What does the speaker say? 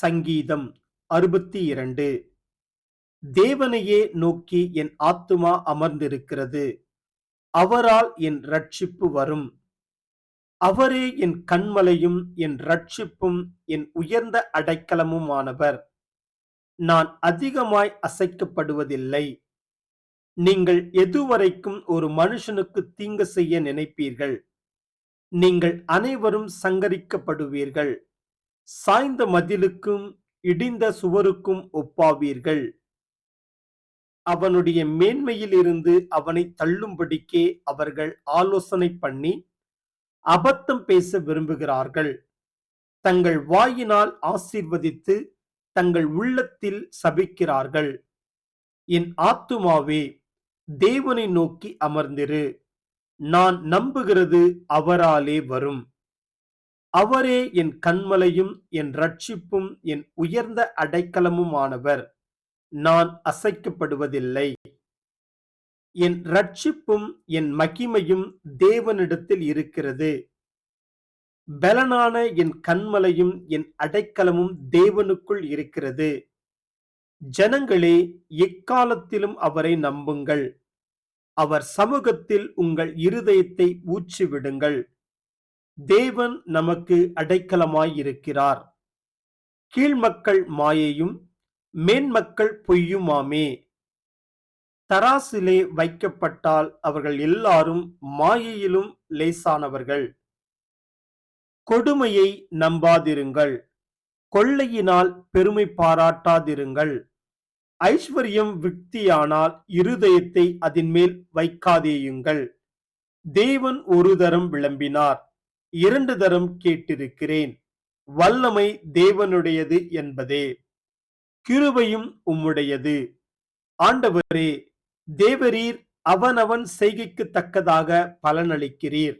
சங்கீதம் அறுபத்தி இரண்டு தேவனையே நோக்கி என் ஆத்துமா அமர்ந்திருக்கிறது. அவரால் என் ரட்சிப்பு வரும். அவரே என் கண்மலையும் என் ரட்சிப்பும் என் உயர்ந்த அடைக்கலமுமானவர். நான் அதிகமாய் அசைக்கப்படுவதில்லை. நீங்கள் எதுவரைக்கும் ஒரு மனுஷனுக்கு தீங்கு செய்ய நினைப்பீர்கள். நீங்கள் அனைவரும் சங்கரிக்கப்படுவீர்கள். சாய்ந்த மதிலுக்கும் இடிந்த சுவருக்கும் ஒப்பாவீர்கள். அவனுடைய மேன்மையிலிருந்து அவனை தள்ளும்படிக்கே அவர்கள் ஆலோசனை பண்ணி அபத்தம் பேச விரும்புகிறார்கள். தங்கள் வாயினால் ஆசீர்வதித்து தங்கள் உள்ளத்தில் சபிக்கிறார்கள். என் ஆத்துமாவே தேவனை நோக்கி அமர்ந்திரு. நான் நம்புகிறது அவராலே வரும். அவரே என் கண்மலையும் என் ரட்சிப்பும் என் உயர்ந்த அடைக்கலமுமானவர். நான் அசைக்கப்படுவதில்லை. என் ரட்சிப்பும் என் மகிமையும் தேவனிடத்தில் இருக்கிறது. பலனான என் கண்மலையும் என் அடைக்கலமும் தேவனுக்குள் இருக்கிறது. ஜனங்களே எக்காலத்திலும் அவரை நம்புங்கள். அவர் சமூகத்தில் உங்கள் இருதயத்தை ஊற்றிவிடுங்கள். தேவன் நமக்கு அடைக்கலமாயிருக்கிறார். கீழ்மக்கள் மாயையும் மேன்மக்கள் பொய்யுமாமே. தராசிலே வைக்கப்பட்டால் அவர்கள் எல்லாரும் மாயையிலும் லேசானவர்கள். கொடுமையை நம்பாதிருங்கள். கொள்ளையினால் பெருமை பாராட்டாதிருங்கள். ஐஸ்வர்யம் விக்தியானால் இருதயத்தை அதன் மேல் வைக்காதேயுங்கள். தேவன் ஒரு தரம் விளம்பினார். இரண்டு தரம் கேட்டிருக்கிறேன். வல்லமை தேவனுடையது என்பதே. கிருபையும் உம்முடையது. ஆண்டவரே தேவரீர் அவனவன் செய்கைக்கு தக்கதாக பலனளிக்கிறீர்.